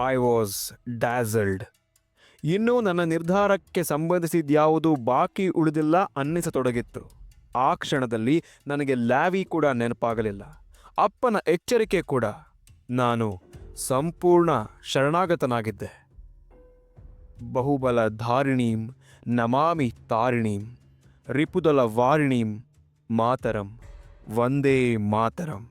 I was ಡ್ಯಾಸಲ್ಡ್ ಇನ್ನೂ ನನ್ನ ನಿರ್ಧಾರಕ್ಕೆ ಸಂಬಂಧಿಸಿದ್ಯಾವುದು ಬಾಕಿ ಉಳಿದಿಲ್ಲ ಅನ್ನಿಸತೊಡಗಿತ್ತು. ಆ ಕ್ಷಣದಲ್ಲಿ ನನಗೆ ಲ್ಯಾವಿ ಕೂಡ ನೆನಪಾಗಲಿಲ್ಲ. ಅಪ್ಪನ ಎಚ್ಚರಿಕೆ ಕೂಡ. ನಾನು ಸಂಪೂರ್ಣ ಶರಣಾಗತನಾಗಿದ್ದೆ. ಬಹುಬಲ ಧಾರಿಣೀಂ ನಮಾಮಿ ತಾರಿಣೀಂ ರಿಪುದಲ ವಾರಿಣೀಂ ಮಾತರಂ ವಂದೇ ಮಾತರಂ.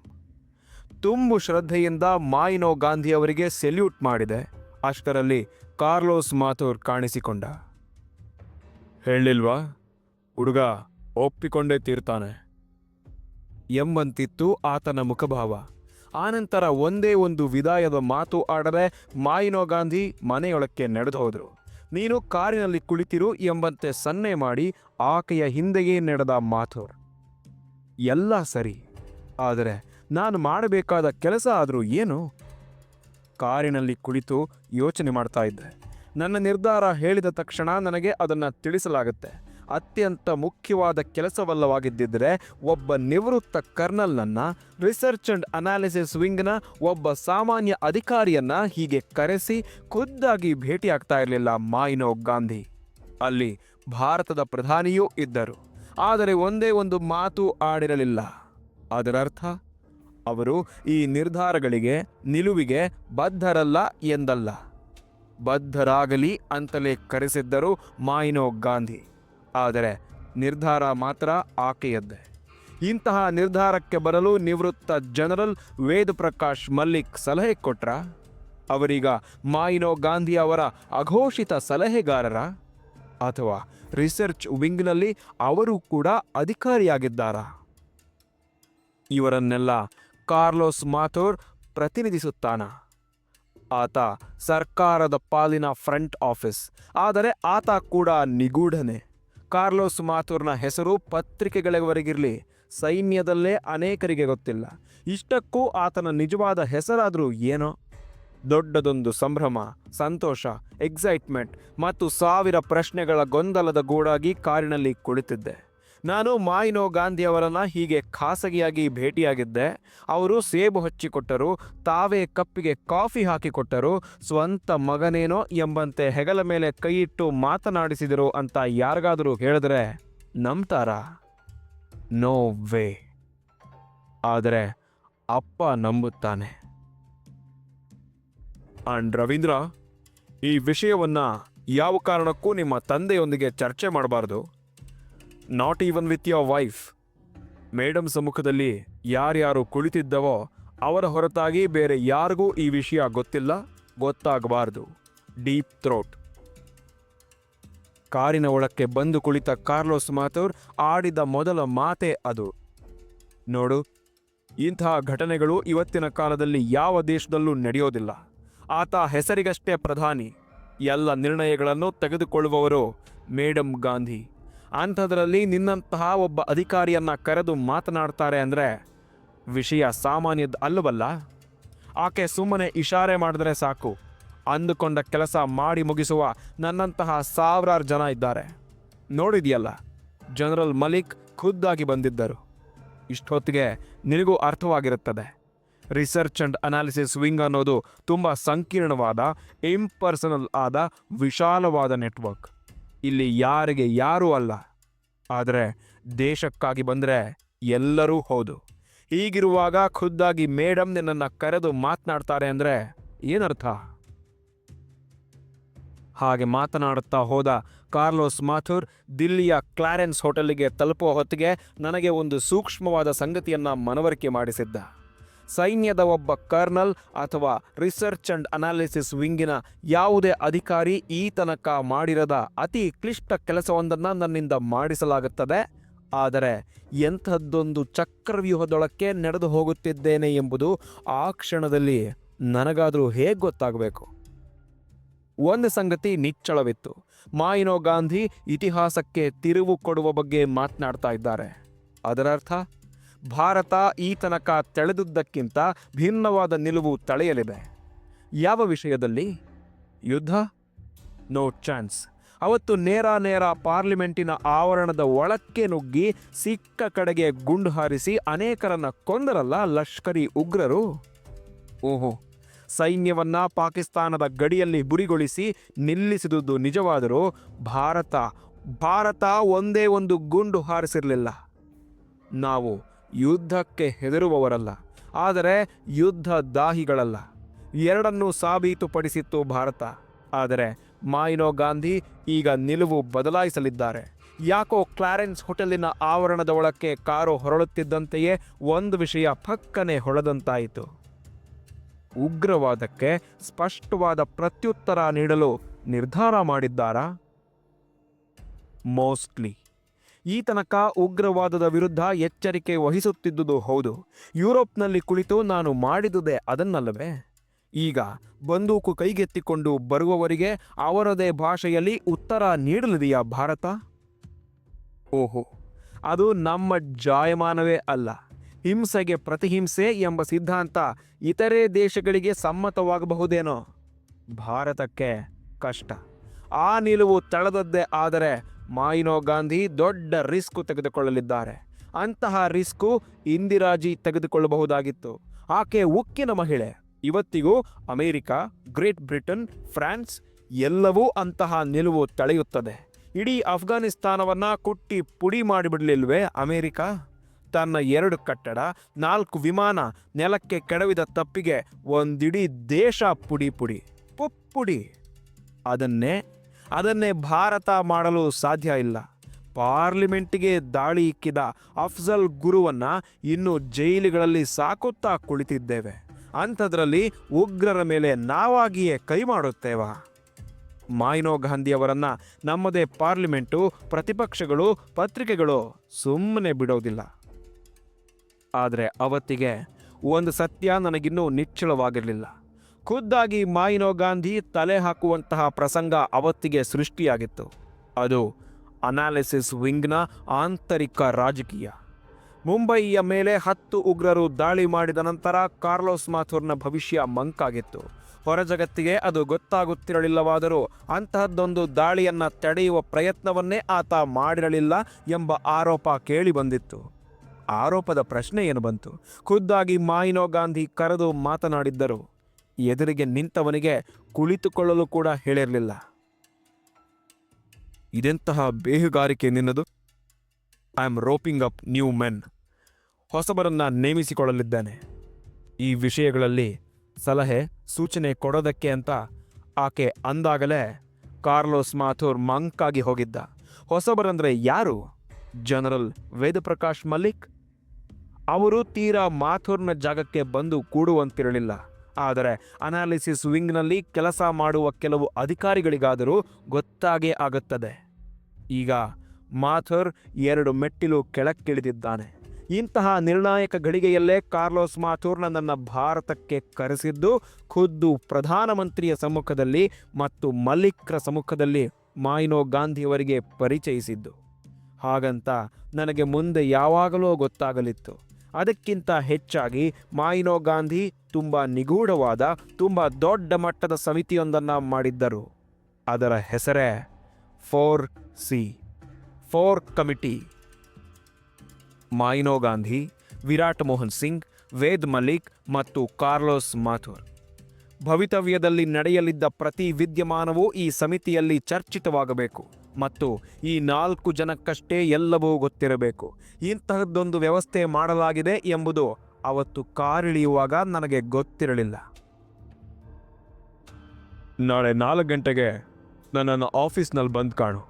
ತುಂಬು ಶ್ರದ್ಧೆಯಿಂದ ಮಾಯಿನೋ ಗಾಂಧಿ ಅವರಿಗೆ ಸೆಲ್ಯೂಟ್ ಮಾಡಿದೆ. ಅಷ್ಟರಲ್ಲಿ ಕಾರ್ಲೋಸ್ ಮಾಥೂರ್ ಕಾಣಿಸಿಕೊಂಡ. ಹೇಳಿಲ್ವಾ? ಹುಡುಗ ಒಪ್ಪಿಕೊಂಡೇ ತೀರ್ತಾನೆ. ಎಂಬಂತಿತ್ತು ಆತನ ಮುಖಭಾವ. ಆನಂತರ ಒಂದೇ ಒಂದು ವಿದಾಯದ ಮಾತು ಆಡದೆ ಮಾಯಿನೋ ಗಾಂಧಿ ಮನೆಯೊಳಕ್ಕೆ ನಡೆದು ಹೋದರು. ನೀನು ಕಾರಿನಲ್ಲಿ ಕುಳಿತಿರು ಎಂಬಂತೆ ಸನ್ನೆ ಮಾಡಿ ಆಕೆಯ ಹಿಂದೆಯೇ ನಡೆದ ಮಾಥೂರ್. ಎಲ್ಲ ಸರಿ. ಆದರೆ ನಾನು ಮಾಡಬೇಕಾದ ಕೆಲಸ ಆದರೂ ಏನು? ಕಾರಿನಲ್ಲಿ ಕುಳಿತು ಯೋಚನೆ ಮಾಡ್ತಾ ಇದ್ದೆ. ನನ್ನ ನಿರ್ಧಾರ ಹೇಳಿದ ತಕ್ಷಣ ನನಗೆ ಅದನ್ನು ತಿಳಿಸಲಾಗುತ್ತೆ. ಅತ್ಯಂತ ಮುಖ್ಯವಾದ ಕೆಲಸವಲ್ಲವಾಗಿದ್ದಿದ್ದರೆ ಒಬ್ಬ ನಿವೃತ್ತ ಕರ್ನಲ್ನನ್ನು, ರಿಸರ್ಚ್ ಅಂಡ್ ಅನಾಲಿಸಿಸ್ ವಿಂಗ್ನ ಒಬ್ಬ ಸಾಮಾನ್ಯ ಅಧಿಕಾರಿಯನ್ನು ಹೀಗೆ ಕರೆಸಿ ಖುದ್ದಾಗಿ ಭೇಟಿಯಾಗ್ತಾ ಇರಲಿಲ್ಲ ಮಾಯಿನೋ ಗಾಂಧಿ. ಅಲ್ಲಿ ಭಾರತದ ಪ್ರಧಾನಿಯೂ ಇದ್ದರು. ಆದರೆ ಒಂದೇ ಒಂದು ಮಾತು ಆಡಿರಲಿಲ್ಲ. ಅದರರ್ಥ ಅವರು ಈ ನಿರ್ಧಾರಗಳಿಗೆ, ನಿಲುವಿಗೆ ಬದ್ಧರಲ್ಲ ಎಂದಲ್ಲ. ಬದ್ಧರಾಗಲಿ ಅಂತಲೇ ಕರೆಸಿದ್ದರು ಮಾಯಿನೋ ಗಾಂಧಿ. ಆದರೆ ನಿರ್ಧಾರ ಮಾತ್ರ ಆಕೆಯದ್ದೇ. ಇಂತಹ ನಿರ್ಧಾರಕ್ಕೆ ಬರಲು ನಿವೃತ್ತ ಜನರಲ್ ವೇದ ಪ್ರಕಾಶ್ ಮಲ್ಲಿಕ್ ಸಲಹೆ ಕೊಟ್ರ? ಅವರೀಗ ಮಾಯಿನೋ ಗಾಂಧಿ ಅವರ ಅಘೋಷಿತ ಸಲಹೆಗಾರರ? ಅಥವಾ ರಿಸರ್ಚ್ ವಿಂಗ್ನಲ್ಲಿ ಅವರು ಕೂಡ ಅಧಿಕಾರಿಯಾಗಿದ್ದಾರಾ? ಇವರನ್ನೆಲ್ಲ ಕಾರ್ಲೋಸ್ ಮಾಥೋರ್ ಪ್ರತಿನಿಧಿಸುತ್ತಾನ. ಆತ ಸರ್ಕಾರದ ಪಾಲಿನ ಫ್ರಂಟ್ ಆಫೀಸ್. ಆದರೆ ಆತ ಕೂಡ ನಿಗೂಢನೆ. ಕಾರ್ಲೋಸ್ ಮಾಥೂರ್ನ ಹೆಸರು ಪತ್ರಿಕೆಗಳವರೆಗಿರಲಿ, ಸೈನ್ಯದಲ್ಲೇ ಅನೇಕರಿಗೆ ಗೊತ್ತಿಲ್ಲ. ಇಷ್ಟಕ್ಕೂ ಆತನ ನಿಜವಾದ ಹೆಸರಾದರೂ ಏನೋ? ದೊಡ್ಡದೊಂದು ಸಂಭ್ರಮ, ಸಂತೋಷ ಎಕ್ಸೈಟ್ಮೆಂಟ್ ಮತ್ತು ಸಾವಿರ ಪ್ರಶ್ನೆಗಳ ಗೊಂದಲದ ಗೂಡಾಗಿ ಕಾರಿನಲ್ಲಿ ಕುಳಿತಿದ್ದೆ. ನಾನು ಮಾಯಿನೋ ಗಾಂಧಿಯವರನ್ನು ಹೀಗೆ ಖಾಸಗಿಯಾಗಿ ಭೇಟಿಯಾಗಿದ್ದೆ. ಅವರು ಸೇಬು ಹಚ್ಚಿಕೊಟ್ಟರು ತಾವೇ ಕಪ್ಪಿಗೆ ಕಾಫಿ ಹಾಕಿಕೊಟ್ಟರು ಸ್ವಂತ ಮಗನೇನೋ ಎಂಬಂತೆ ಹೆಗಲ ಮೇಲೆ ಕೈಯಿಟ್ಟು ಮಾತನಾಡಿಸಿದರು ಅಂತ ಯಾರಿಗಾದರೂ ಹೇಳಿದ್ರೆ ನಂಬ್ತಾರ? No way. ಆದರೆ ಅಪ್ಪ ನಂಬುತ್ತಾನೆ. ಅಂಡ್ ರವೀಂದ್ರ, ಈ ವಿಷಯವನ್ನು ಯಾವ ಕಾರಣಕ್ಕೂ ನಿಮ್ಮ ತಂದೆಯೊಂದಿಗೆ ಚರ್ಚೆ ಮಾಡಬಾರ್ದು. Not even with your wife madam ಸಮ್ಮುಖದಲ್ಲಿ ಯಾರ್ಯಾರು ಕುಳಿತಿದ್ದವೋ ಅವರ ಹೊರತಾಗಿ ಬೇರೆ ಯಾರಿಗೂ ಈ ವಿಷಯ ಗೊತ್ತಿಲ್ಲ, ಗೊತ್ತಾಗಬಾರ್ದು. Deep throat. ಕಾರಿನ ಒಳಕ್ಕೆ ಬಂದು ಕುಳಿತ ಕಾರ್ಲೋಸ್ ಮಾಥೂರ್ ಆಡಿದ ಮೊದಲ ಮಾತೆ ಅದು. ನೋಡು, ಇಂತಹ ಘಟನೆಗಳು ಇವತ್ತಿನ ಕಾಲದಲ್ಲಿ ಯಾವ ದೇಶದಲ್ಲೂ ನಡೆಯೋದಿಲ್ಲ. ಆತ ಹೆಸರಿಗಷ್ಟೇ ಪ್ರಧಾನಿ. ಎಲ್ಲ ನಿರ್ಣಯಗಳನ್ನು ತೆಗೆದುಕೊಳ್ಳುವವರು ಮೇಡಮ್ ಗಾಂಧಿ. ಅಂಥದ್ರಲ್ಲಿ ನಿನ್ನಂತಹ ಒಬ್ಬ ಅಧಿಕಾರಿಯನ್ನು ಕರೆದು ಮಾತನಾಡ್ತಾರೆ ಅಂದರೆ ವಿಷಯ ಸಾಮಾನ್ಯದ ಅಲ್ಲವಲ್ಲ? ಆಕೆ ಸುಮ್ಮನೆ ಇಶಾರೆ ಮಾಡಿದ್ರೆ ಸಾಕು. ಅಂದುಕೊಂಡ ಕೆಲಸ ಮಾಡಿ ಮುಗಿಸುವ ನನ್ನಂತಹ ಸಾವಿರಾರು ಜನ ಇದ್ದಾರೆ. ನೋಡಿದೆಯಲ್ಲ, ಜನರಲ್ ಮಲಿಕ್ ಖುದ್ದಾಗಿ ಬಂದಿದ್ದರು. ಇಷ್ಟೊತ್ತಿಗೆ ನಿನಗೂ ಅರ್ಥವಾಗಿರುತ್ತದೆ. ರಿಸರ್ಚ್ ಅಂಡ್ ಅನಾಲಿಸಿಸ್ ವಿಂಗ್ ಅನ್ನೋದು ತುಂಬ ಸಂಕೀರ್ಣವಾದ, ಇಂಪರ್ಸನಲ್ ಆದ, ವಿಶಾಲವಾದ ನೆಟ್ವರ್ಕ್. ಇಲ್ಲಿ ಯಾರಿಗೆ ಯಾರೂ ಅಲ್ಲ. ಆದರೆ ದೇಶಕ್ಕಾಗಿ ಬಂದರೆ ಎಲ್ಲರೂ ಹೌದು. ಹೀಗಿರುವಾಗ ಖುದ್ದಾಗಿ ಮೇಡಮ್ ನಿನ್ನನ್ನು ಕರೆದು ಮಾತನಾಡ್ತಾರೆ ಅಂದರೆ ಏನರ್ಥ? ಹಾಗೆ ಮಾತನಾಡುತ್ತಾ ಹೋದ ಕಾರ್ಲೋಸ್ ಮಾಥುರ್ ದಿಲ್ಲಿಯ ಕ್ಲಾರೆನ್ಸ್ ಹೋಟೆಲ್ಗೆ ತಲುಪುವ ಹೊತ್ತಿಗೆ ನನಗೆ ಒಂದು ಸೂಕ್ಷ್ಮವಾದ ಸಂಗತಿಯನ್ನು ಮನವರಿಕೆ ಮಾಡಿಸಿದ್ದ. ಸೈನ್ಯದ ಒಬ್ಬ ಕರ್ನಲ್ ಅಥವಾ ರಿಸರ್ಚ್ ಅಂಡ್ ಅನಾಲಿಸಿಸ್ ವಿಂಗಿನ ಯಾವುದೇ ಅಧಿಕಾರಿ ಈ ತನಕ ಮಾಡಿರದ ಅತಿ ಕ್ಲಿಷ್ಟ ಕೆಲಸವೊಂದನ್ನು ನನ್ನಿಂದ ಮಾಡಿಸಲಾಗುತ್ತದೆ. ಆದರೆ ಎಂಥದ್ದೊಂದು ಚಕ್ರವ್ಯೂಹದೊಳಕ್ಕೆ ನಡೆದು ಹೋಗುತ್ತಿದ್ದೇನೆ ಎಂಬುದು ಆ ಕ್ಷಣದಲ್ಲಿ ನನಗಾದರೂ ಹೇಗೆ ಗೊತ್ತಾಗಬೇಕು? ಒಂದು ಸಂಗತಿ ನಿಚ್ಚಳವಿತ್ತು. ಮಾಯಿನೋ ಗಾಂಧಿ ಇತಿಹಾಸಕ್ಕೆ ತಿರುವು ಕೊಡುವ ಬಗ್ಗೆ ಮಾತನಾಡ್ತಾ ಇದ್ದಾರೆ. ಅದರರ್ಥ ಭಾರತ ಈ ತನಕ ತೆಳೆದುದ್ದಕ್ಕಿಂತ ಭಿನ್ನವಾದ ನಿಲುವು ತಳೆಯಲಿದೆ. ಯಾವ ವಿಷಯದಲ್ಲಿ? ಯುದ್ಧ? ನೋ ಚಾನ್ಸ್ ಅವತ್ತು ನೇರ ನೇರ ಪಾರ್ಲಿಮೆಂಟಿನ ಆವರಣದ ಒಳಕ್ಕೆ ನುಗ್ಗಿ ಸಿಕ್ಕ ಕಡೆಗೆ ಗುಂಡು ಹಾರಿಸಿ ಅನೇಕರನ್ನು ಕೊಂದರಲ್ಲ ಲಷ್ಕರಿ ಉಗ್ರರು? ಓಹೋ, ಸೈನ್ಯವನ್ನ ಪಾಕಿಸ್ತಾನದ ಗಡಿಯಲ್ಲಿ ಬುರಿಗೊಳಿಸಿ ನಿಲ್ಲಿಸಿದುದು ನಿಜವಾದರೂ ಭಾರತ ಭಾರತ ಒಂದೇ ಒಂದು ಗುಂಡು ಹಾರಿಸಿರಲಿಲ್ಲ. ನಾವು ಯುದ್ಧಕ್ಕೆ ಹೆದರುವವರಲ್ಲ, ಆದರೆ ಯುದ್ಧ ದಾಹಿಗಳಲ್ಲ ಎರಡನ್ನೂ ಸಾಬೀತುಪಡಿಸಿತ್ತು ಭಾರತ. ಆದರೆ ಮಾಯಿನೋ ಗಾಂಧಿ ಈಗ ನಿಲುವು ಬದಲಾಯಿಸಲಿದ್ದಾರೆ. ಯಾಕೋ ಕ್ಲಾರೆನ್ಸ್ ಹೋಟೆಲಿನ ಆವರಣದ ಒಳಕ್ಕೆ ಕಾರು ಹೊರಳುತ್ತಿದ್ದಂತೆಯೇ ಒಂದು ವಿಷಯ ಪಕ್ಕನೆ ಹೊಳೆದಂತಾಯಿತು. ಉಗ್ರವಾದಕ್ಕೆ ಸ್ಪಷ್ಟವಾದ ಪ್ರತ್ಯುತ್ತರ ನೀಡಲು ನಿರ್ಧಾರ ಮಾಡಿದ್ದಾರಾ? ಮೋಸ್ಟ್ಲಿ. ಈ ತನಕ ಉಗ್ರವಾದದ ವಿರುದ್ಧ ಎಚ್ಚರಿಕೆ ವಹಿಸುತ್ತಿದ್ದುದು ಹೌದು. ಯುರೋಪ್ನಲ್ಲಿ ಕುಳಿತು ನಾನು ಮಾಡಿದುದೇ ಅದನ್ನಲ್ಲವೇ? ಈಗ ಬಂದೂಕು ಕೈಗೆತ್ತಿಕೊಂಡು ಬರುವವರಿಗೆ ಅವರದೇ ಭಾಷೆಯಲ್ಲಿ ಉತ್ತರ ನೀಡಲಿದೆಯಾ ಭಾರತ? ಓಹೋ, ಅದು ನಮ್ಮ ಜಾಯಮಾನವೇ ಅಲ್ಲ. ಹಿಂಸೆಗೆ ಪ್ರತಿಹಿಂಸೆ ಎಂಬ ಸಿದ್ಧಾಂತ ಇತರೆ ದೇಶಗಳಿಗೆ ಸಮ್ಮತವಾಗಬಹುದೇನೋ? ಭಾರತಕ್ಕೆ ಕಷ್ಟ. ಆ ನಿಲುವು ತಳೆದದ್ದೇ ಆದರೆ ಮಾಯಿನೋ ಗಾಂಧಿ ದೊಡ್ಡ ರಿಸ್ಕ್ ತೆಗೆದುಕೊಳ್ಳಲಿದ್ದಾರೆ. ಅಂತಹ ರಿಸ್ಕು ಇಂದಿರಾಜಿ ತೆಗೆದುಕೊಳ್ಳಬಹುದಾಗಿತ್ತು. ಆಕೆ ಉಕ್ಕಿನ ಮಹಿಳೆ. ಇವತ್ತಿಗೂ ಅಮೆರಿಕ, ಗ್ರೇಟ್ ಬ್ರಿಟನ್, ಫ್ರಾನ್ಸ್ ಎಲ್ಲವೂ ಅಂತಹ ನಿಲುವು ತಳೆಯುತ್ತದೆ. ಇಡೀ ಅಫ್ಘಾನಿಸ್ತಾನವನ್ನು ಕುಟ್ಟಿ ಪುಡಿ ಮಾಡಿಬಿಡಲಿಲ್ವೇ ಅಮೆರಿಕ? ತನ್ನ ಎರಡು ಕಟ್ಟಡ, ನಾಲ್ಕು ವಿಮಾನ, ನೆಲಕ್ಕೆ ಕೆಡವಿದ ತಪ್ಪಿಗೆ ಒಂದಿಡೀ ದೇಶ ಪುಡಿ ಪುಡಿ, ಪುಪ್ಪುಡಿ. ಅದನ್ನೇ ಅದನ್ನೇ ಭಾರತ ಮಾಡಲು ಸಾಧ್ಯ ಇಲ್ಲ. ಪಾರ್ಲಿಮೆಂಟಿಗೆ ದಾಳಿ ಇಕ್ಕಿದ ಅಫ್ಜಲ್ ಗುರುವನ್ನ ಇನ್ನು ಜೈಲುಗಳಲ್ಲಿ ಸಾಕುತ್ತಾ ಕುಳಿತಿದ್ದೇವೆ. ಅಂಥದ್ರಲ್ಲಿ ಉಗ್ರರ ಮೇಲೆ ನಾವಾಗಿಯೇ ಕೈ ಮಾಡುತ್ತೇವಾ. ಮಾಯಿನೋ ಗಾಂಧಿಯವರನ್ನು ನಮ್ಮದೇ ಪಾರ್ಲಿಮೆಂಟು, ಪ್ರತಿಪಕ್ಷಗಳು, ಪತ್ರಿಕೆಗಳು ಸುಮ್ಮನೆ ಬಿಡೋದಿಲ್ಲ. ಆದರೆ ಅವತ್ತಿಗೆ ಒಂದು ಸತ್ಯ ನನಗಿನ್ನೂ ನಿಚ್ಚಳವಾಗಿರಲಿಲ್ಲ. ಖುದ್ದಾಗಿ ಮಾಯಿನೋ ಗಾಂಧಿ ತಲೆ ಹಾಕುವಂತಹ ಪ್ರಸಂಗ ಅವತ್ತಿಗೆ ಸೃಷ್ಟಿಯಾಗಿತ್ತು. ಅದು ಅನಾಲಿಸಿಸ್ ವಿಂಗ್ನ ಆಂತರಿಕ ರಾಜಕೀಯ. ಮುಂಬಯಿಯ ಮೇಲೆ ಹತ್ತು ಉಗ್ರರು ದಾಳಿ ಮಾಡಿದ ನಂತರ ಕಾರ್ಲೋಸ್ ಮಾಥೂರ್ನ ಭವಿಷ್ಯ ಮಂಕಾಗಿತ್ತು. ಹೊರ ಜಗತ್ತಿಗೆ ಅದು ಗೊತ್ತಾಗುತ್ತಿರಲಿಲ್ಲವಾದರೂ ಅಂತಹದ್ದೊಂದು ದಾಳಿಯನ್ನ ತಡೆಯುವ ಪ್ರಯತ್ನವನ್ನೇ ಆತ ಮಾಡಿರಲಿಲ್ಲ ಎಂಬ ಆರೋಪ ಕೇಳಿಬಂದಿತ್ತು. ಆರೋಪದ ಪ್ರಶ್ನೆ ಏನು ಬಂತು? ಖುದ್ದಾಗಿ ಮಾಯಿನೋ ಗಾಂಧಿ ಕರೆದು ಮಾತನಾಡಿದ್ದರು. ಎದುರಿಗೆ ನಿಂತವನಿಗೆ ಕುಳಿತುಕೊಳ್ಳಲು ಕೂಡ ಹೇಳಿರಲಿಲ್ಲ. ಇದೆಂತಹ ಬೇಹುಗಾರಿಕೆ ನಿನ್ನದು? I am roping up new men ಹೊಸಬರನ್ನು ನೇಮಿಸಿಕೊಳ್ಳಲಿದ್ದಾನೆ. ಈ ವಿಷಯಗಳಲ್ಲಿ ಸಲಹೆ, ಸೂಚನೆ ಕೊಡೋದಕ್ಕೆ ಅಂತ ಆಕೆ ಅಂದಾಗಲೇ ಕಾರ್ಲೋಸ್ ಮಾಥೂರ್ ಮಂಕಾಗಿ ಹೋಗಿದ್ದ. ಹೊಸಬರಂದ್ರೆ ಯಾರು? ಜನರಲ್ ವೇದಪ್ರಕಾಶ್ ಮಲ್ಲಿಕ್? ಅವರು ತೀರಾ ಮಾಥೂರ್ನ ಜಾಗಕ್ಕೆ ಬಂದು ಕೂಡುವಂತಿರಲಿಲ್ಲ. ಆದರೆ ಅನಾಲಿಸಿಸ್ ವಿಂಗ್ನಲ್ಲಿ ಕೆಲಸ ಮಾಡುವ ಕೆಲವು ಅಧಿಕಾರಿಗಳಿಗಾದರೂ ಗೊತ್ತಾಗೇ ಆಗುತ್ತದೆ. ಈಗ ಮಾಥರ್ ಎರಡು ಮೆಟ್ಟಿಲು ಕೆಳಕ್ಕಿಳಿದಿದ್ದಾನೆ. ಇಂತಹ ನಿರ್ಣಾಯಕ ಗಳಿಗೆಯಲ್ಲೇ ಕಾರ್ಲೋಸ್ ಮಾಥೂರ್ ನನ್ನನ್ನು ಭಾರತಕ್ಕೆ ಕರೆಸಿದ್ದು, ಖುದ್ದು ಪ್ರಧಾನಮಂತ್ರಿಯ ಸಮ್ಮುಖದಲ್ಲಿ ಮತ್ತು ಮಲ್ಲಿಕ್ರ ಸಮ್ಮುಖದಲ್ಲಿ ಮಾಯಿನೋ ಗಾಂಧಿಯವರಿಗೆ ಪರಿಚಯಿಸಿದ್ದು. ಹಾಗಂತ ನನಗೆ ಮುಂದೆ ಯಾವಾಗಲೂ ಗೊತ್ತಾಗಲಿತ್ತು. ಅದಕ್ಕಿಂತ ಹೆಚ್ಚಾಗಿ ಮಾಯಿನೋ ಗಾಂಧಿ ತುಂಬ ನಿಗೂಢವಾದ, ತುಂಬ ದೊಡ್ಡ ಮಟ್ಟದ ಸಮಿತಿಯೊಂದನ್ನು ಮಾಡಿದ್ದರು. ಅದರ ಹೆಸರೇ four C, four committee. Maino Gandhi, Virat Mohan Singh, Ved Malik ಮತ್ತು ಕಾರ್ಲೋಸ್ ಮಾಥುರ್. ಭವಿತವ್ಯದಲ್ಲಿ ನಡೆಯಲಿದ್ದ ಪ್ರತಿ ವಿದ್ಯಮಾನವೂ ಈ ಸಮಿತಿಯಲ್ಲಿ ಚರ್ಚಿತವಾಗಬೇಕು. ಮತ್ತು ಈ ನಾಲ್ಕು ಜನಕ್ಕಷ್ಟೇ ಎಲ್ಲವೂ ಗೊತ್ತಿರಬೇಕು. ಇಂತಹದ್ದೊಂದು ವ್ಯವಸ್ಥೆ ಮಾಡಲಾಗಿದೆ ಎಂಬುದು ಅವತ್ತು ಕಾರಿಳಿಯುವಾಗ ನನಗೆ ಗೊತ್ತಿರಲಿಲ್ಲ. ನಾಳೆ ನಾಲ್ಕು ಗಂಟೆಗೆ ನನ್ನನ್ನು ಆಫೀಸ್ನಲ್ಲಿ ಬಂದು ಕಾಣು.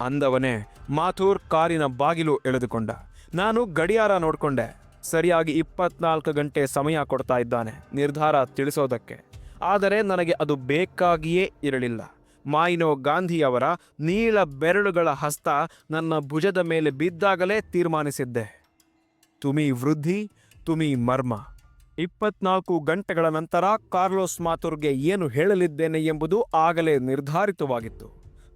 ಅಂದವನೇ ಮಾಥೂರ್ ಕಾರಿನ ಬಾಗಿಲು ಎಳೆದುಕೊಂಡ. ನಾನು ಗಡಿಯಾರ ನೋಡಿಕೊಂಡೆ. ಸರಿಯಾಗಿ ಇಪ್ಪತ್ನಾಲ್ಕು ಗಂಟೆ ಸಮಯ ಕೊಡ್ತಾ ಇದ್ದಾನೆ ನಿರ್ಧಾರ ತಿಳಿಸೋದಕ್ಕೆ. ಆದರೆ ನನಗೆ ಅದು ಬೇಕಾಗಿಯೇ ಇರಲಿಲ್ಲ. ಮಾಯಿನೋ ಗಾಂಧಿಯವರ ನೀಳ ಬೆರಳುಗಳ ಹಸ್ತ ನನ್ನ ಭುಜದ ಮೇಲೆ ಬಿದ್ದಾಗಲೇ ತೀರ್ಮಾನಿಸಿದ್ದೆ. ತುಮಿ ವೃದ್ಧಿ, ತುಮಿ ಮರ್ಮ. ಇಪ್ಪತ್ನಾಲ್ಕು ಗಂಟೆಗಳ ನಂತರ ಕಾರ್ಲೋಸ್ ಮಾತುರ್ಗೆ ಏನು ಹೇಳಲಿದ್ದೇನೆ ಎಂಬುದು ಆಗಲೇ ನಿರ್ಧಾರಿತವಾಗಿತ್ತು.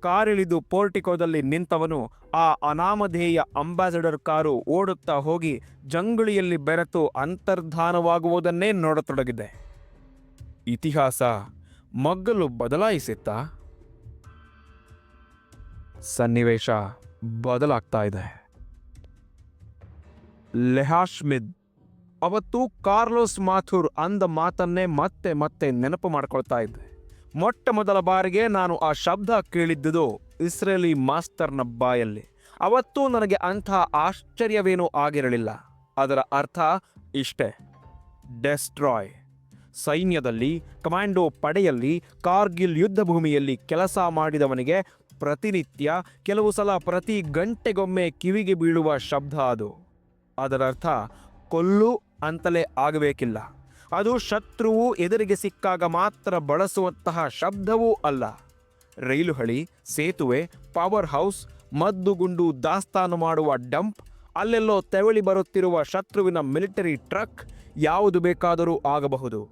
ಕಾರಿಳಿದು ಪೋರ್ಟಿಕೋದಲ್ಲಿ ನಿಂತವನು ಆ ಅನಾಮಧೇಯ ಅಂಬಾಸಡರ್ ಕಾರು ಓಡುತ್ತಾ ಹೋಗಿ ಜಂಗುಳಿಯಲ್ಲಿ ಬೆರೆತು ಅಂತರ್ಧಾನವಾಗುವುದನ್ನೇ ನೋಡತೊಡಗಿದೆ. ಇತಿಹಾಸ ಮಗ್ಗಲು ಬದಲಾಯಿಸಿತ್ತಾ? ಸನ್ನಿವೇಶ ಬದಲಾಗ್ತಾ ಇದೆ. ಲೆಹಾಶ್ಮಿದ್, ಅವತ್ತು ಕಾರ್ಲೋಸ್ ಮಾಥುರ್ ಅಂದ ಮಾತನ್ನೇ ಮತ್ತೆ ಮತ್ತೆ ನೆನಪು ಮಾಡ್ಕೊಳ್ತಾ ಇದ್ದೆ. ಮೊಟ್ಟ ಮೊದಲ ಬಾರಿಗೆ ನಾನು ಆ ಶಬ್ದ ಕೇಳಿದ್ದುದು ಇಸ್ರೇಲಿ ಮಾಸ್ತರ್ನ ಬಾಯಲ್ಲಿ. ಅವತ್ತು ನನಗೆ ಅಂಥ ಆಶ್ಚರ್ಯವೇನೂ ಆಗಿರಲಿಲ್ಲ. ಅದರ ಅರ್ಥ ಇಷ್ಟೇ. ಡೆಸ್ಟ್ರಾಯ್. ಸೈನ್ಯದಲ್ಲಿ ಕಮಾಂಡೋ ಪಡೆಯಲ್ಲಿ ಕಾರ್ಗಿಲ್ ಯುದ್ಧ ಭೂಮಿಯಲ್ಲಿ ಕೆಲಸ ಮಾಡಿದವನಿಗೆ ಪ್ರತಿನಿತ್ಯ ಕೆಲವು ಸಲ ಪ್ರತಿ ಗಂಟೆಗೊಮ್ಮೆ ಕಿವಿಗೆ ಬೀಳುವ ಶಬ್ದ ಅದು. ಅದರರ್ಥ, ಕೊಲ್ಲು ಅಂತಲೇ ಆಗಬೇಕಿಲ್ಲ. ಅದು ಶತ್ರುವು ಎದುರಿಗೆ ಸಿಕ್ಕಾಗ ಮಾತ್ರ ಬಳಸುವಂತಹ ಶಬ್ದವೂ ಅಲ್ಲ. ರೈಲು ಹಳಿ ಸೇತುವೆ, ಪವರ್ ಹೌಸ್ ಮದ್ದುಗುಂಡು ದಾಸ್ತಾನು ಮಾಡುವ ಡಂಪ್, ಅಲ್ಲೆಲ್ಲೋ ತೆವಳಿ ಬರುತ್ತಿರುವ ಶತ್ರುವಿನ ಮಿಲಿಟರಿ ಟ್ರಕ್ ಯಾವುದು ಬೇಕಾದರೂ ಆಗಬಹುದು.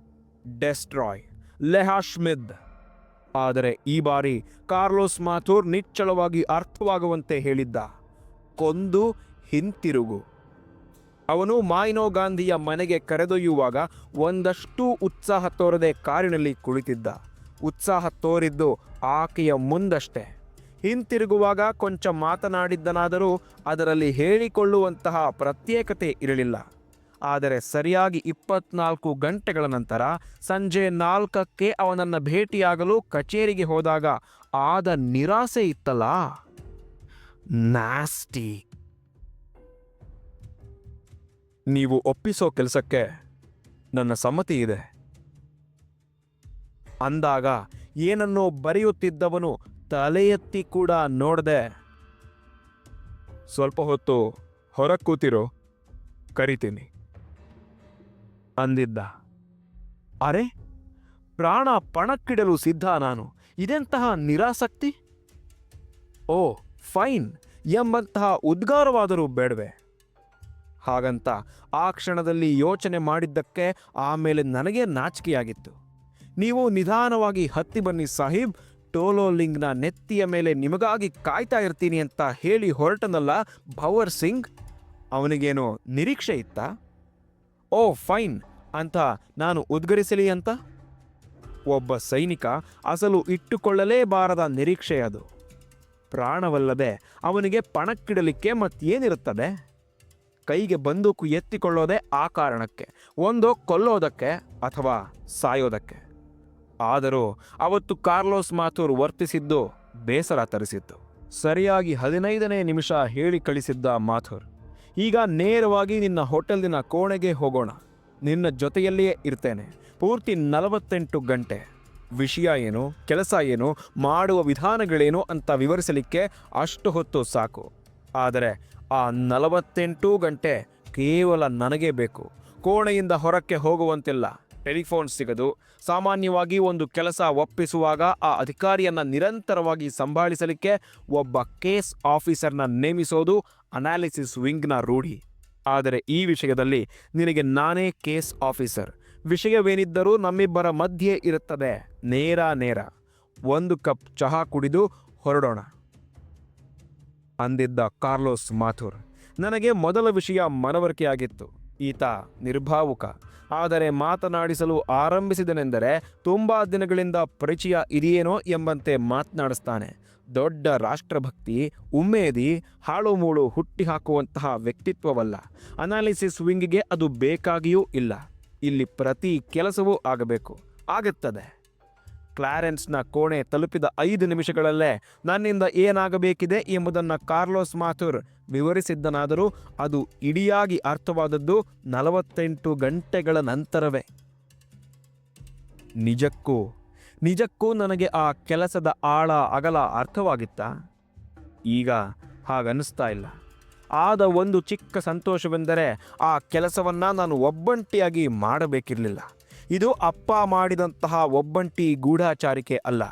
ಡೆಸ್ಟ್ರಾಯ್. ಲೆಹಾಶ್ಮಿದ್. ಆದರೆ ಈ ಬಾರಿ ಕಾರ್ಲೋಸ್ ಮಾಥೂರ್ ನಿಚ್ಚಳವಾಗಿ ಅರ್ಥವಾಗುವಂತೆ ಹೇಳಿದ್ದ. ಕೊಂದು ಹಿಂತಿರುಗು. ಅವನು ಮಾಯಿನೋ ಗಾಂಧಿಯ ಮನೆಗೆ ಕರೆದೊಯ್ಯುವಾಗ ಒಂದಷ್ಟು ಉತ್ಸಾಹ ತೋರದೆ ಕಾರಿನಲ್ಲಿ ಕುಳಿತಿದ್ದ. ಉತ್ಸಾಹ ತೋರಿದ್ದು ಆಕೆಯ ಮುಂದಷ್ಟೇ. ಹಿಂತಿರುಗುವಾಗ ಕೊಂಚ ಮಾತನಾಡಿದ್ದನಾದರೂ ಅದರಲ್ಲಿ ಹೇಳಿಕೊಳ್ಳುವಂತಹ ಪ್ರತ್ಯೇಕತೆ ಇರಲಿಲ್ಲ. ಆದರೆ ಸರಿಯಾಗಿ ಇಪ್ಪತ್ನಾಲ್ಕು ಗಂಟೆಗಳ ನಂತರ ಸಂಜೆ ನಾಲ್ಕಕ್ಕೆ ಅವನನ್ನು ಭೇಟಿಯಾಗಲು ಕಚೇರಿಗೆ ಹೋದಾಗ ಆದ ನಿರಾಸೆ ಇತ್ತಲ್ಲ. ನ್ಯಾಸ್ಟಿ ನೀವು ಒಪ್ಪಿಸೋ ಕೆಲಸಕ್ಕೆ ನನ್ನ ಸಮ್ಮತಿ ಇದೆ. ಅಂದಾಗ ಏನನ್ನೋ ಬರೆಯುತ್ತಿದ್ದವನು ತಲೆ ಎತ್ತಿ ಕೂಡ ನೋಡದೆ. ಸ್ವಲ್ಪ ಹೊತ್ತು ಹೊರ ಕೂತಿರೋ. ಕರಿತೀನಿ. ಅಂದಿದ್ದ. ಅರೆ, ಪ್ರಾಣ ಪಣಕ್ಕಿಡಲು ಸಿದ್ಧ ನಾನು. ಇದೆಂತಹ ನಿರಾಸಕ್ತಿ? Oh, fine. ಎಂಬಂತಹ ಉದ್ಗಾರವಾದರೂ ಬೇಡವೆ. ಹಾಗಂತ ಆ ಕ್ಷಣದಲ್ಲಿ ಯೋಚನೆ ಮಾಡಿದ್ದಕ್ಕೆ ಆಮೇಲೆ ನನಗೆ ನಾಚಿಕೆಯಾಗಿತ್ತು. ನೀವು ನಿಧಾನವಾಗಿ ಹತ್ತಿ ಬನ್ನಿ ಸಾಹಿಬ್. ಟೋಲೋಲಿಂಗ್ನ ನೆತ್ತಿಯ ಮೇಲೆ ನಿಮಗಾಗಿ ಕಾಯ್ತಾ ಇರ್ತೀನಿ ಅಂತ ಹೇಳಿ ಹೊರಟನಲ್ಲ ಭವರ್ ಸಿಂಗ್? ಅವನಿಗೇನೋ ನಿರೀಕ್ಷೆ ಇತ್ತಾ? Oh, fine. ಅಂತ ನಾನು ಉದ್ಗರಿಸಲಿ ಅಂತ? ಒಬ್ಬ ಸೈನಿಕ ಅಸಲು ಇಟ್ಟುಕೊಳ್ಳಲೇಬಾರದ ನಿರೀಕ್ಷೆ ಅದು. ಪ್ರಾಣವಲ್ಲದೆ ಅವನಿಗೆ ಪಣಕ್ಕಿಡಲಿಕ್ಕೆ ಮತ್ತೇನಿರುತ್ತದೆ? ಕೈಗೆ ಬಂದೂಕು ಎತ್ತಿಕೊಳ್ಳೋದೇ ಆ ಕಾರಣಕ್ಕೆ, ಒಂದು ಕೊಲ್ಲೋದಕ್ಕೆ ಅಥವಾ ಸಾಯೋದಕ್ಕೆ. ಆದರೂ ಅವತ್ತು ಕಾರ್ಲೋಸ್ ಮಾಥೂರ್ ವರ್ತಿಸಿದ್ದು ಬೇಸರ ತರಿಸಿತ್ತು. ಸರಿಯಾಗಿ ಹದಿನೈದನೇ ನಿಮಿಷ ಹೇಳಿ ಕಳಿಸಿದ್ದ ಮಾಥೂರ್, ಈಗ ನೇರವಾಗಿ ನಿನ್ನ ಹೋಟೆಲ್ನ ಕೋಣೆಗೆ ಹೋಗೋಣ. ನಿನ್ನ ಜೊತೆಯಲ್ಲಿಯೇ ಇರ್ತೇನೆ. ಪೂರ್ತಿ ನಲವತ್ತೆಂಟು ಗಂಟೆ. ವಿಷಯ ಏನು, ಕೆಲಸ ಏನು, ಮಾಡುವ ವಿಧಾನಗಳೇನು ಅಂತ ವಿವರಿಸಲಿಕ್ಕೆ ಅಷ್ಟು ಹೊತ್ತು ಸಾಕು. ಆದರೆ ಆ ನಲವತ್ತೆಂಟು ಗಂಟೆ ಕೇವಲ ನನಗೆ ಬೇಕು. ಕೋಣೆಯಿಂದ ಹೊರಕ್ಕೆ ಹೋಗುವಂತಿಲ್ಲ. ಟೆಲಿಫೋನ್ ಸಿಗದು, ಸಾಮಾನ್ಯವಾಗಿ ಒಂದು ಕೆಲಸ ಒಪ್ಪಿಸುವಾಗ ಆ ಅಧಿಕಾರಿಯನ್ನು ನಿರಂತರವಾಗಿ ಸಂಭಾಳಿಸಲಿಕ್ಕೆ ಒಬ್ಬ ಕೇಸ್ ಆಫೀಸರ್ನ ನೇಮಿಸೋದು ಅನಾಲಿಸಿಸ್ ವಿಂಗ್ನ ರೂಢಿ. ಆದರೆ ಈ ವಿಷಯದಲ್ಲಿ ನಿನಗೆ ನಾನೇ ಕೇಸ್ ಆಫೀಸರ್. ವಿಷಯವೇನಿದ್ದರೂ ನಮ್ಮಿಬ್ಬರ ಮಧ್ಯೆ ಇರುತ್ತದೆ. ನೇರ ನೇರ. ಒಂದು ಕಪ್ ಚಹಾ ಕುಡಿದು ಹೊರಡೋಣ. ಅಂದಿದ್ದ ಕಾರ್ಲೋಸ್ ಮಾಥುರ್, ನನಗೆ ಮೊದಲ ವಿಷಯ ಮನವರಿಕೆಯಾಗಿತ್ತು. ಈತ ನಿರ್ಭಾವುಕ. ಆದರೆ ಮಾತನಾಡಿಸಲು ಆರಂಭಿಸಿದನೆಂದರೆ, ತುಂಬಾ ದಿನಗಳಿಂದ ಪರಿಚಯ ಇದೆಯೇನೋ ಎಂಬಂತೆ ಮಾತನಾಡಿಸ್ತಾನೆ. ದೊಡ್ಡ ರಾಷ್ಟ್ರಭಕ್ತಿ ಉಮ್ಮೇದಿ ಹಾಳು ಮೂಳು ಹುಟ್ಟಿ ಹಾಕುವಂತಹ ವ್ಯಕ್ತಿತ್ವವಲ್ಲ. ಅನಾಲಿಸಿಸ್ ವಿಂಗ್ಗೆ ಅದು ಬೇಕಾಗಿಯೂ ಇಲ್ಲ. ಇಲ್ಲಿ ಪ್ರತಿ ಕೆಲಸವೂ ಆಗಬೇಕು, ಆಗುತ್ತದೆ. ಕ್ಲಾರೆನ್ಸ್ನ ಕೋಣೆ ತಲುಪಿದ ಐದು ನಿಮಿಷಗಳಲ್ಲೇ ನನ್ನಿಂದ ಏನಾಗಬೇಕಿದೆ ಎಂಬುದನ್ನು ಕಾರ್ಲೋಸ್ ಮಾಥುರ್ ವಿವರಿಸಿದ್ದನಾದರೂ ಅದು ಇಡಿಯಾಗಿ ಅರ್ಥವಾದದ್ದು ನಲವತ್ತೆಂಟು ಗಂಟೆಗಳ ನಂತರವೇ. ನಿಜಕ್ಕೂ ನಿಜಕ್ಕೂ ನನಗೆ ಆ ಕೆಲಸದ ಆಳ, ಅಗಲ ಅರ್ಥವಾಗಿತ್ತಾ? ಈಗ ಹಾಗನ್ನಿಸ್ತಾ ಇಲ್ಲ. ಆದ ಒಂದು ಚಿಕ್ಕ ಸಂತೋಷವೆಂದರೆ ಆ ಕೆಲಸವನ್ನು ನಾನು ಒಬ್ಬಂಟಿಯಾಗಿ ಮಾಡಬೇಕಿರಲಿಲ್ಲ. ಇದು ಅಪ್ಪ ಮಾಡಿದಂತಹ ಒಬ್ಬಂಟಿ ಗೂಢಾಚಾರಿಕೆ ಅಲ್ಲ.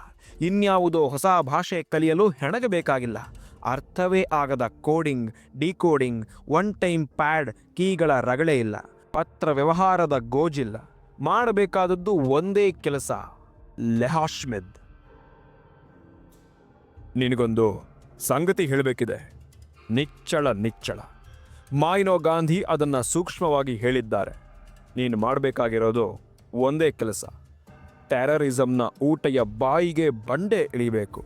ಇನ್ಯಾವುದೋ ಹೊಸ ಭಾಷೆ ಕಲಿಯಲು ಹೆಣಗಬೇಕಾಗಿಲ್ಲ. ಅರ್ಥವೇ ಆಗದ coding, decoding, one time pad ಕೀಗಳ ರಗಳೆ ಇಲ್ಲ. ಪತ್ರ ವ್ಯವಹಾರದ ಗೋಜಿಲ್ಲ. ಮಾಡಬೇಕಾದದ್ದು ಒಂದೇ ಕೆಲಸ. ಲೆಹಾಶ್ಮೆದ್ ನಿನಗೊಂದು ಸಂಗತಿ ಹೇಳಬೇಕಿದೆ. ನಿಚ್ಚಳ ನಿಚ್ಚಳ. ಮಾಯಿನೋ ಗಾಂಧಿ ಅದನ್ನು ಸೂಕ್ಷ್ಮವಾಗಿ ಹೇಳಿದ್ದಾರೆ. ನೀನು ಮಾಡಬೇಕಾಗಿರೋದು ಒಂದೇ ಕೆಲಸ. ಟೆರರಿಸಂನ ಊಟೆಯ ಬಾಯಿಗೆ ಬಂಡೆ ಇಳಿಬೇಕು.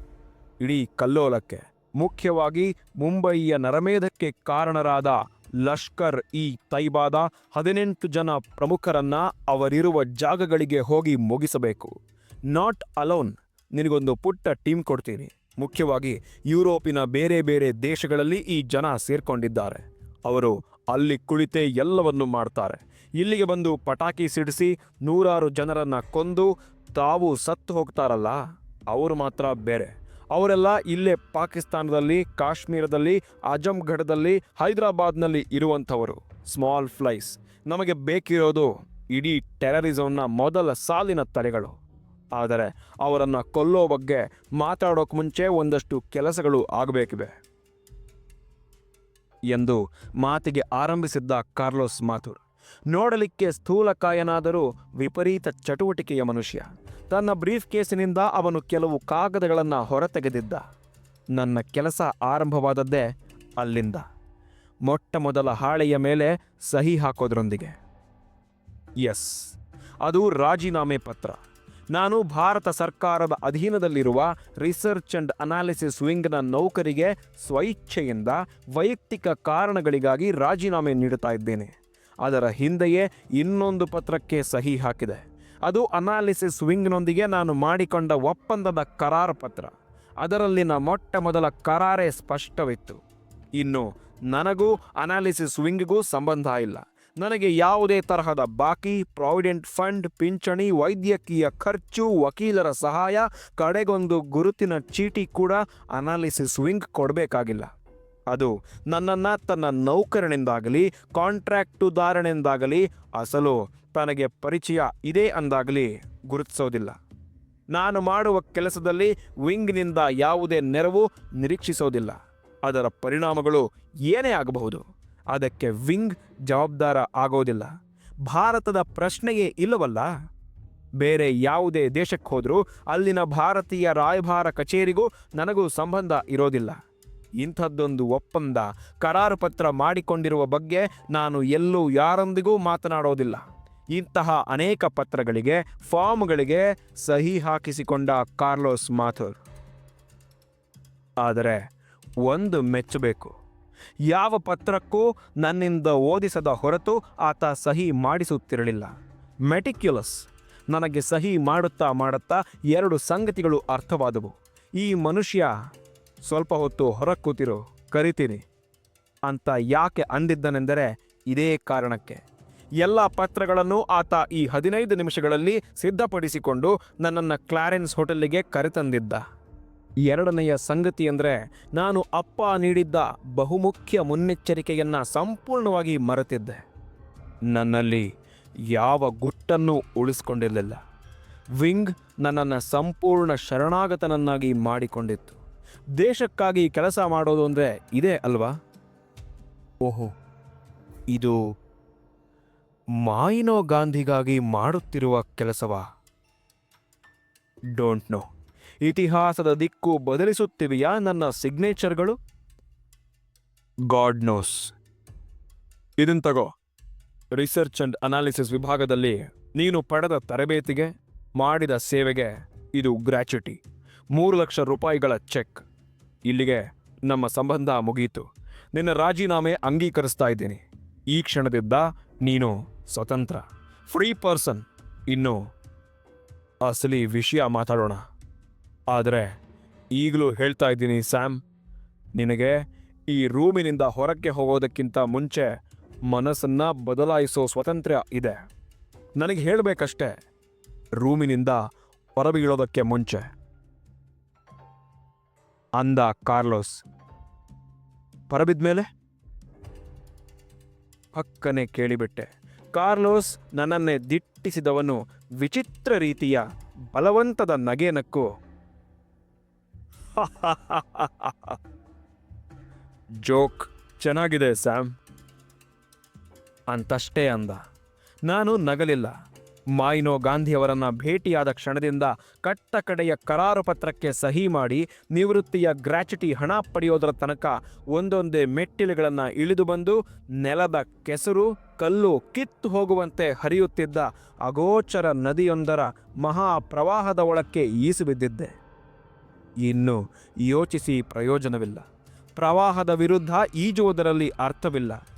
ಇಡೀ ಕಲ್ಲೋಲಕ್ಕೆ, ಮುಖ್ಯವಾಗಿ ಮುಂಬಯಿಯ ನರಮೇಧಕ್ಕೆ ಕಾರಣರಾದ ಲಷ್ಕರ್ ಇ ತೈಬಾದ ಹದಿನೆಂಟು ಜನ ಪ್ರಮುಖರನ್ನ ಅವರಿರುವ ಜಾಗಗಳಿಗೆ ಹೋಗಿ ಮುಗಿಸಬೇಕು. ನಾಟ್ ಅಲೋನ್ ನಿನಗೊಂದು ಪುಟ್ಟ ಟೀಮ್ ಕೊಡ್ತೀನಿ. ಮುಖ್ಯವಾಗಿ ಯುರೋಪಿನ ಬೇರೆ ಬೇರೆ ದೇಶಗಳಲ್ಲಿ ಈ ಜನ ಸೇರ್ಕೊಂಡಿದ್ದಾರೆ. ಅವರು ಅಲ್ಲಿ ಕುಳಿತೇ ಎಲ್ಲವನ್ನು ಮಾಡ್ತಾರೆ. ಇಲ್ಲಿಗೆ ಬಂದು ಪಟಾಕಿ ಸಿಡಿಸಿ ನೂರಾರು ಜನರನ್ನು ಕೊಂದು ತಾವು ಸತ್ತು ಹೋಗ್ತಾರಲ್ಲ, ಅವರು ಮಾತ್ರ ಬೇರೆ. ಅವರೆಲ್ಲ ಇಲ್ಲೇ ಪಾಕಿಸ್ತಾನದಲ್ಲಿ, ಕಾಶ್ಮೀರದಲ್ಲಿ ಅಜಂಗಢದಲ್ಲಿ ಹೈದರಾಬಾದ್ನಲ್ಲಿ ಇರುವಂಥವರು. ಸ್ಮಾಲ್ ಫ್ಲೈಸ್ ನಮಗೆ ಬೇಕಿರೋದು ಇಡೀ ಟೆರರಿಸಂನ ಮೊದಲ ಸಾಲಿನ ತಲೆಗಳು. ಆದರೆ ಅವರನ್ನು ಕೊಲ್ಲೋ ಬಗ್ಗೆ ಮಾತಾಡೋಕೆ ಮುಂಚೆ ಒಂದಷ್ಟು ಕೆಲಸಗಳು ಆಗಬೇಕಿವೆ. ಎಂದು ಮಾತಿಗೆ ಆರಂಭಿಸಿದ್ದ ಕಾರ್ಲೋಸ್ ಮಾಥುರ್. ನೋಡಲಿಕ್ಕೆ ಸ್ಥೂಲಕಾಯನಾದರೂ ವಿಪರೀತ ಚಟುವಟಿಕೆಯ ಮನುಷ್ಯ. ತನ್ನ ಬ್ರೀಫ್ ಕೇಸಿನಿಂದ ಅವನು ಕೆಲವು ಕಾಗದಗಳನ್ನು ಹೊರತೆಗೆದಿದ್ದ. ನನ್ನ ಕೆಲಸ ಆರಂಭವಾದದ್ದೇ ಅಲ್ಲಿಂದ. ಮೊಟ್ಟ ಮೊದಲ ಹಾಳೆಯ ಮೇಲೆ ಸಹಿ ಹಾಕೋದ್ರೊಂದಿಗೆ. ಎಸ್ ಅದು ರಾಜೀನಾಮೆ ಪತ್ರ. ನಾನು ಭಾರತ ಸರ್ಕಾರದ ಅಧೀನದಲ್ಲಿರುವ ರಿಸರ್ಚ್ ಅಂಡ್ ಅನಾಲಿಸಿಸ್ ವಿಂಗ್ನ ನೌಕರಿಗೆ ಸ್ವಇಚ್ಛೆಯಿಂದ ವೈಯಕ್ತಿಕ ಕಾರಣಗಳಿಗಾಗಿ ರಾಜೀನಾಮೆ ನೀಡುತ್ತಾ ಇದ್ದೇನೆ. ಅದರ ಹಿಂದೆಯೇ ಇನ್ನೊಂದು ಪತ್ರಕ್ಕೆ ಸಹಿ ಹಾಕಿದೆ. ಅದು ಅನಾಲಿಸಿಸ್ ವಿಂಗ್ನೊಂದಿಗೆ ನಾನು ಮಾಡಿಕೊಂಡ ಒಪ್ಪಂದದ ಕರಾರ ಪತ್ರ. ಅದರಲ್ಲಿನ ಮೊಟ್ಟ ಮೊದಲ ಕರಾರೇ ಸ್ಪಷ್ಟವಿತ್ತು. ಇನ್ನು ನನಗೂ ಅನಾಲಿಸಿಸ್ ವಿಂಗ್ಗೂ ಸಂಬಂಧ ಇಲ್ಲ. ನನಗೆ ಯಾವುದೇ ತರಹದ ಬಾಕಿ, ಪ್ರಾವಿಡೆಂಟ್ ಫಂಡ್, ಪಿಂಚಣಿ, ವೈದ್ಯಕೀಯ ಖರ್ಚು, ವಕೀಲರ ಸಹಾಯ, ಕಡೆಗೊಂದು ಗುರುತಿನ ಚೀಟಿ ಕೂಡ ಅನಾಲಿಸಿಸ್ ವಿಂಗ್ ಕೊಡಬೇಕಾಗಿಲ್ಲ. ಅದು ನನ್ನನ್ನು ತನ್ನ ನೌಕರನೆಂದಾಗಲಿ ಕಾಂಟ್ರಾಕ್ಟುದಾರನೆಂದಾಗಲಿ ಅಸಲು ತನಗೆ ಪರಿಚಯ ಇದೆ ಅಂದಾಗಲಿ ಗುರುತಿಸೋದಿಲ್ಲ. ನಾನು ಮಾಡುವ ಕೆಲಸದಲ್ಲಿ ವಿಂಗ್ನಿಂದ ಯಾವುದೇ ನೆರವು ನಿರೀಕ್ಷಿಸೋದಿಲ್ಲ. ಅದರ ಪರಿಣಾಮಗಳು ಏನೇ ಆಗಬಹುದು. ಅದಕ್ಕೆ ವಿಂಗ್ ಜವಾಬ್ದಾರ ಆಗೋದಿಲ್ಲ. ಭಾರತದ ಪ್ರಶ್ನೆಯೇ ಇಲ್ಲವಲ್ಲ? ಬೇರೆ ಯಾವುದೇ ದೇಶಕ್ಕೆ ಹೋದರೂ ಅಲ್ಲಿನ ಭಾರತೀಯ ರಾಯಭಾರ ಕಚೇರಿಗೂ ನನಗೂ ಸಂಬಂಧ ಇರೋದಿಲ್ಲ. ಇಂಥದ್ದೊಂದು ಒಪ್ಪಂದ ಕರಾರು ಪತ್ರ ಮಾಡಿಕೊಂಡಿರುವ ಬಗ್ಗೆ ನಾನು ಎಲ್ಲೂ ಯಾರೊಂದಿಗೂ ಮಾತನಾಡೋದಿಲ್ಲ. ಇಂತಹ ಅನೇಕ ಪತ್ರಗಳಿಗೆ, ಫಾರ್ಮ್ಗಳಿಗೆ ಸಹಿ ಹಾಕಿಸಿಕೊಂಡ ಕಾರ್ಲೋಸ್ ಮಾಥುರ್. ಆದರೆ ಒಂದು ಮೆಚ್ಚಬೇಕು. ಯಾವ ಪತ್ರಕ್ಕೂ ನನ್ನಿಂದ ಓದಿಸದ ಹೊರತು ಆತ ಸಹಿ ಮಾಡಿಸುತ್ತಿರಲಿಲ್ಲ. ಮೆಟಿಕ್ಯುಲಸ್ ನನಗೆ ಸಹಿ ಮಾಡುತ್ತಾ ಮಾಡುತ್ತಾ ಎರಡು ಸಂಗತಿಗಳು ಅರ್ಥವಾದವು. ಈ ಮನುಷ್ಯ, ಸ್ವಲ್ಪ ಹೊತ್ತು ಹೊರ ಕೂತಿರು, ಕರಿತೀನಿ ಅಂತ ಯಾಕೆ ಅಂದಿದ್ದನೆಂದರೆ ಇದೇ ಕಾರಣಕ್ಕೆ. ಎಲ್ಲ ಪತ್ರಗಳನ್ನು ಆತ ಈ ಹದಿನೈದು ನಿಮಿಷಗಳಲ್ಲಿ ಸಿದ್ಧಪಡಿಸಿಕೊಂಡು ನನ್ನನ್ನು ಕ್ಲಾರೆನ್ಸ್ ಹೋಟೆಲ್ಲಿಗೆ ಕರೆತಂದಿದ್ದ. ಎರಡನೆಯ ಸಂಗತಿ ಅಂದರೆ ನಾನು ಅಪ್ಪ ನೀಡಿದ್ದ ಬಹುಮುಖ್ಯ ಮುನ್ನೆಚ್ಚರಿಕೆಯನ್ನು ಸಂಪೂರ್ಣವಾಗಿ ಮರೆತಿದ್ದೆ. ನನ್ನಲ್ಲಿ ಯಾವ ಗುಟ್ಟನ್ನು ಉಳಿಸ್ಕೊಂಡಿರಲಿಲ್ಲ. ವಿಂಗ್ ನನ್ನನ್ನು ಸಂಪೂರ್ಣ ಶರಣಾಗತನನ್ನಾಗಿ ಮಾಡಿಕೊಂಡಿತ್ತು. ದೇಶಕ್ಕಾಗಿ ಕೆಲಸ ಮಾಡೋದು ಅಂದರೆ ಇದೇ ಅಲ್ವಾ? ಓಹೋ, ಇದು ಮಾಯಿನೋ ಗಾಂಧಿಗಾಗಿ ಮಾಡುತ್ತಿರುವ ಕೆಲಸವಾ? ಡೋಂಟ್ ನೋ ಇತಿಹಾಸದ ದಿಕ್ಕು ಬದಲಿಸುತ್ತಿವೆಯಾ ನನ್ನ ಸಿಗ್ನೇಚರ್ಗಳು ಗಾಡ್ ನೋಸ್ ಇದನ್ ತಗೋ. ರಿಸರ್ಚ್ ಅಂಡ್ ಅನಾಲಿಸಿಸ್ ವಿಭಾಗದಲ್ಲಿ ನೀನು ಪಡೆದ ತರಬೇತಿಗೆ, ಮಾಡಿದ ಸೇವೆಗೆ ಇದು ಗ್ರ್ಯಾಚ್ಯುಟಿ ಮೂರು ಲಕ್ಷ ರೂಪಾಯಿಗಳ ಚೆಕ್ ಇಲ್ಲಿಗೆ ನಮ್ಮ ಸಂಬಂಧ ಮುಗಿಯಿತು ನಿನ್ನ ರಾಜೀನಾಮೆ ಅಂಗೀಕರಿಸ್ತಾ ಇದ್ದೀನಿ. ಈ ಕ್ಷಣದಿಂದ ನೀನು ಸ್ವತಂತ್ರ. ಫ್ರೀ ಪರ್ಸನ್ ಇನ್ನು ಅಸಲಿ ವಿಷಯ ಮಾತಾಡೋಣ. ಆದರೆ ಈಗಲೂ ಹೇಳ್ತಾ ಇದ್ದೀನಿ, ಸ್ಯಾಮ್. ನಿನಗೆ ಈ ರೂಮಿನಿಂದ ಹೊರಕ್ಕೆ ಹೋಗೋದಕ್ಕಿಂತ ಮುಂಚೆ ಮನಸ್ಸನ್ನು ಬದಲಾಯಿಸೋ ಸ್ವಾತಂತ್ರ್ಯ ಇದೆ. ನನಗೆ ಹೇಳಬೇಕಷ್ಟೇ, ರೂಮಿನಿಂದ ಹೊರಬೀಳೋದಕ್ಕೆ ಮುಂಚೆ. ಅಂದ ಕಾರ್ಲೋಸ್. ಹೊರಬಿದ್ಮೇಲೆ ಹಕ್ಕನೆ ಕೇಳಿಬಿಟ್ಟೆ. ಕಾರ್ಲೋಸ್ ನನ್ನನ್ನೇ ದಿಟ್ಟಿಸಿದವನು ವಿಚಿತ್ರ ರೀತಿಯ ಬಲವಂತದ ನಗೆನಕ್ಕು ಜೋಕ್. ಚೆನ್ನಾಗಿದೆ, ಸ್ಯಾಮ್. ಅಂತಷ್ಟೇ ಅಂದ. ನಾನು ನಗಲಿಲ್ಲ. ಮಾಯಿನೋ ಗಾಂಧಿಯವರನ್ನು ಭೇಟಿಯಾದ ಕ್ಷಣದಿಂದ ಕಟ್ಟ ಕಡೆಯ ಕರಾರು ಪತ್ರಕ್ಕೆ ಸಹಿ ಮಾಡಿ ನಿವೃತ್ತಿಯ ಗ್ರ್ಯಾಚುಟಿ ಹಣ ಪಡೆಯೋದರ ತನಕ ಒಂದೊಂದೇ ಮೆಟ್ಟಿಲುಗಳನ್ನು ಇಳಿದು ಬಂದು ನೆಲದ ಕೆಸರು, ಕಲ್ಲು ಕಿತ್ತು ಹೋಗುವಂತೆ ಹರಿಯುತ್ತಿದ್ದ ಅಗೋಚರ ನದಿಯೊಂದರ ಮಹಾ ಪ್ರವಾಹದ ಒಳಕ್ಕೆ ಈಸು ಬಿದ್ದಿದ್ದೆ. ಇನ್ನು ಯೋಚಿಸಿ ಪ್ರಯೋಜನವಿಲ್ಲ. ಪ್ರವಾಹದ ವಿರುದ್ಧ ಈಜುವುದರಲ್ಲಿ ಅರ್ಥವಿಲ್ಲ.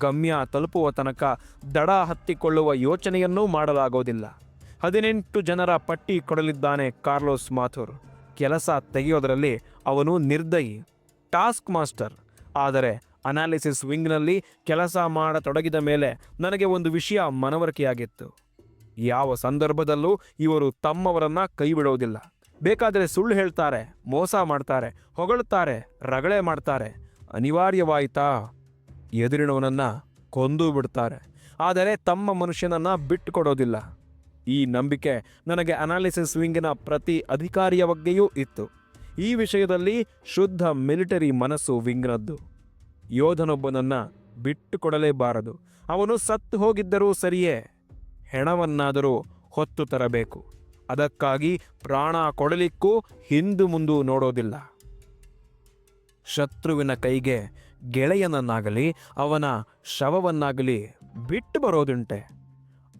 ಗಮ್ಯ ತಲುಪುವ ತನಕ ದಡ ಹತ್ತಿಕೊಳ್ಳುವ ಯೋಚನೆಯನ್ನೂ ಮಾಡಲಾಗೋದಿಲ್ಲ ಹದಿನೆಂಟು ಜನರ ಪಟ್ಟಿ ಕೊಡಲಿದ್ದಾನೆ ಕಾರ್ಲೋಸ್ ಮಾಥುರ್. ಕೆಲಸ ತೆಗೆಯೋದರಲ್ಲಿ ಅವನು ನಿರ್ದಯಿ, ಟಾಸ್ಕ್ ಮಾಸ್ಟರ್. ಆದರೆ ಅನಾಲಿಸಿಸ್ ವಿಂಗ್ನಲ್ಲಿ ಕೆಲಸ ಮಾಡತೊಡಗಿದ ಮೇಲೆ ನನಗೆ ಒಂದು ವಿಷಯ ಮನವರಿಕೆಯಾಗಿತ್ತು. ಯಾವ ಸಂದರ್ಭದಲ್ಲೂ ಇವರು ತಮ್ಮವರನ್ನ ಕೈಬಿಡೋದಿಲ್ಲ. ಬೇಕಾದರೆ ಸುಳ್ಳು ಹೇಳ್ತಾರೆ, ಮೋಸ ಮಾಡ್ತಾರೆ, ಹೊಗಳುತ್ತಾರೆ, ರಗಳೆ ಮಾಡ್ತಾರೆ. ಅನಿವಾರ್ಯವಾಯಿತಾ? ಎದುರಿನವನನ್ನು ಕೊಂದು ಬಿಡ್ತಾರೆ. ಆದರೆ ತಮ್ಮ ಮನುಷ್ಯನನ್ನ ಬಿಟ್ಟುಕೊಡೋದಿಲ್ಲ. ಈ ನಂಬಿಕೆ ನನಗೆ ಅನಾಲಿಸಿಸ್ ವಿಂಗಿನ ಪ್ರತಿ ಅಧಿಕಾರಿಯ ಬಗ್ಗೆಯೂ ಇತ್ತು. ಈ ವಿಷಯದಲ್ಲಿ ಶುದ್ಧ ಮಿಲಿಟರಿ ಮನಸ್ಸು ವಿಂಗ್ನದ್ದು. ಯೋಧನೊಬ್ಬನನ್ನ ಬಿಟ್ಟುಕೊಡಲೇಬಾರದು. ಅವನು ಸತ್ತು ಹೋಗಿದ್ದರೂ ಸರಿಯೇ, ಹೆಣವನ್ನಾದರೂ ಹೊತ್ತು ತರಬೇಕು. ಅದಕ್ಕಾಗಿ ಪ್ರಾಣ ಕೊಡಲಿಕ್ಕೂ ಹಿಂದು ಮುಂದು ನೋಡೋದಿಲ್ಲ. ಶತ್ರುವಿನ ಕೈಗೆ ಗೆಳೆಯನನ್ನಾಗಲಿ ಅವನ ಶವವನ್ನಾಗಲಿ ಬಿಟ್ಟು ಬರೋದುಂಟೆ.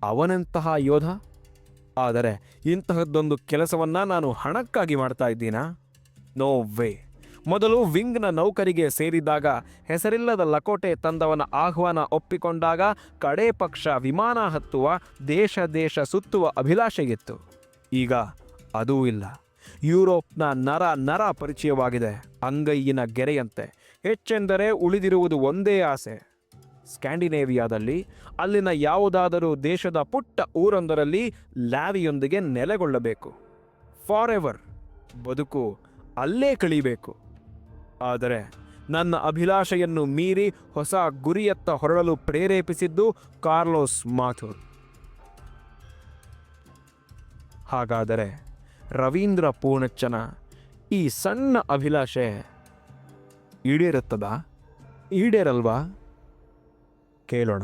ಅವನಂತಹ ಯೋಧ? ಆದರೆ ಇಂತಹದ್ದೊಂದು ಕೆಲಸವನ್ನ ನಾನು ಹಣಕ್ಕಾಗಿ ಮಾಡ್ತಾ ಇದ್ದೀನಾ? No way. ಮೊದಲು ವಿಂಗ್ನ ನೌಕರಿಗೆ ಸೇರಿದಾಗ ಹೆಸರಿಲ್ಲದ ಲಕೋಟೆ ತಂದವನ ಆಹ್ವಾನ ಒಪ್ಪಿಕೊಂಡಾಗ ಕಡೇ ಪಕ್ಷ ವಿಮಾನ ಹತ್ತುವ ದೇಶ ದೇಶ ಸುತ್ತುವ ಅಭಿಲಾಷೆಗಿತ್ತು ಈಗ ಅದೂ ಇಲ್ಲ. ಯುರೋಪ್ನ ನರ ನರ ಪರಿಚಯವಾಗಿದೆ. ಅಂಗೈಯಿನ ಗೆರೆಯಂತೆ. ಹೆಚ್ಚೆಂದರೆ ಉಳಿದಿರುವುದು ಒಂದೇ ಆಸೆ. ಸ್ಕ್ಯಾಂಡಿನೇವಿಯಾದಲ್ಲಿ, ಅಲ್ಲಿನ ಯಾವುದಾದರೂ ದೇಶದ ಪುಟ್ಟ ಊರೊಂದರಲ್ಲಿ ಲ್ಯಾವಿಯೊಂದಿಗೆ ನೆಲೆಗೊಳ್ಳಬೇಕು. ಫಾರ್ ಎವರ್ ಬದುಕು ಅಲ್ಲೇ ಕಳೀಬೇಕು. ಆದರೆ, ನನ್ನ ಅಭಿಲಾಷೆಯನ್ನು ಮೀರಿ ಹೊಸ ಗುರಿಯತ್ತ ಹೊರಡಲು ಪ್ರೇರೇಪಿಸಿದ್ದು ಕಾರ್ಲೋಸ್ ಮಾಥುರ್. ಹಾಗಾದರೆ ರವೀಂದ್ರ ಪೂರ್ಣಚ್ಚನ ಈ ಸಣ್ಣ ಅಭಿಲಾಷೆ ಈಡೇರುತ್ತದಾ? ಈಡೇರಲ್ವಾ? ಕೇಳೋಣ.